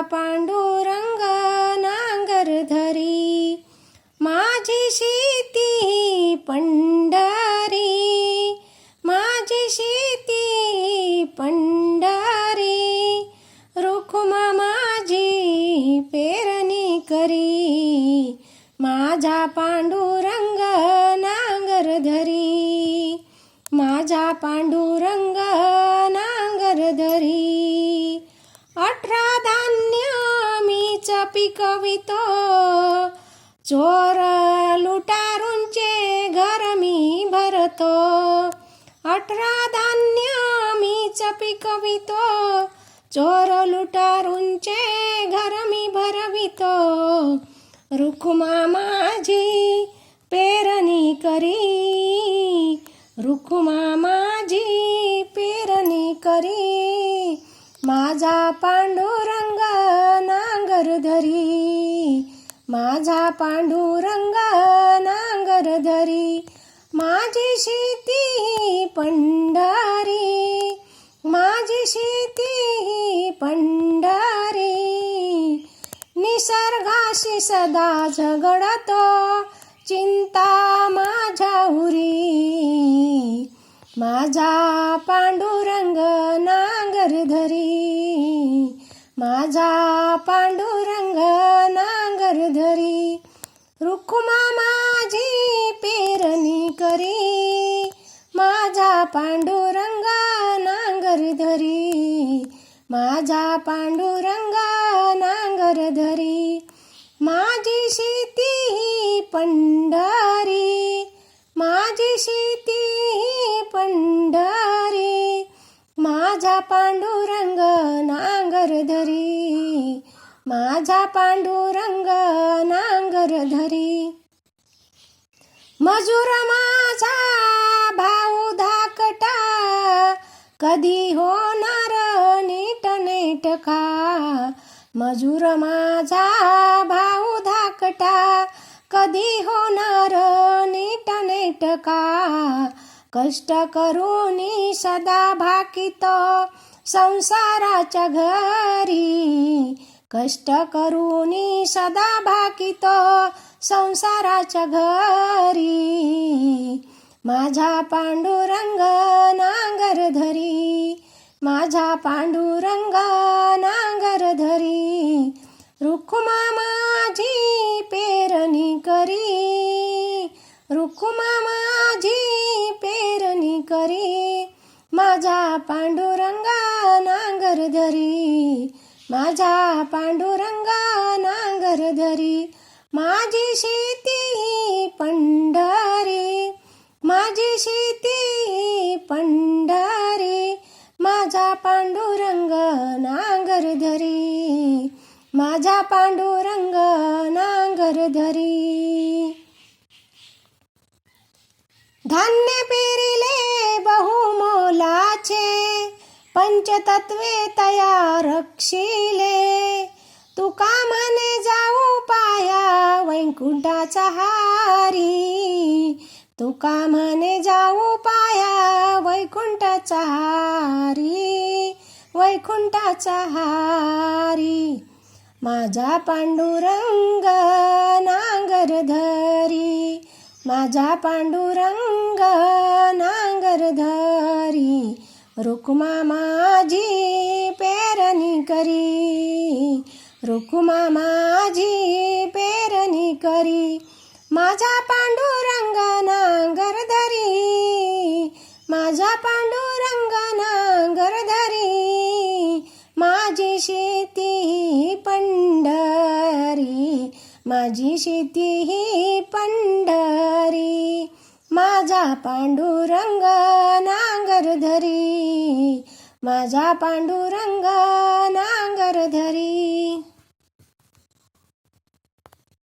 पांडुरंग नांगर धरी. माझी शेती पंढारी. माझी शेती पंढारी. रुखुमा माझी पेरणी करी. माझा पांडुरंग नांगर धरी. माझा पांडुरंग नांगर धरी. अठरा पिकवितो चोर लुटारूंचे घर मी भरतो. अठरा धान्य मीच पिकवितो चोर लुटारूंचे घर मी भरवितो. रुखुमा माझी पेरणी करी रुखुमा माझी पेरणी करी. माझा पांडू नांगर धरी माझा पांडुरंग नांगर धरी माझी शेती पंढारी माझी शेती पंढारी. निसर्गाशी सदा झगडतो चिंता माझ्या उरी. माझा पांडुरंग नांगर धरी माझा पांडुरंग नांगर धरी रुखुमा माझी पेरणी करी. माझा पांडुरंग नांगर धरी माझा पांडुरंग पांडुरंग नांगर धरी. माझा पांडुरंग नांगर धरी. मजूर माझा भाऊ धाकटा. कधी होणार नीट नेटका मजूर माझा भाऊ धाकटा. कधी होणार नीट नेटका कष्ट करूनी सदा भाकित संसाराच्या घरी. कष्ट करूनी सदा भाकित संसाराच्या घरी. माझा पांडुरंग नांगर धरी. माझा पांडुरंग नांगर धरी. रुक्मा करी माझा पांडुरंगा नांगर धरी. माझा पांडुरंगा नांगर धरी. माझी शेती पंढारी. माझी शेती पंढारी. माझा पांडुरंग नांगर धरी. माझा पांडुरंग नांगर धरी. धान्य पंचतत्वे तया रक्षिले. तुका म्हणे जाऊ पाया वैकुंठाचा हारी. तुका म्हणे जाऊ पाया वैकुंठाचा हारी. वैकुंठाचा हारी. माझा पांडुरंग नांगर धरी. माझा पांडुरंग नांगर धरी. रुक्मा माझी पेरणी करी. रुक्मा माझी पेरणी करी. माझा पांडुरंग नांगर धरी. माझा पांडुरंग नांगर धरी. माझी शेती पंढरी. माझी शेती ही पंढरी. माझा पांडुरंग नांगर माझा पांडुरंग नांगर धरी.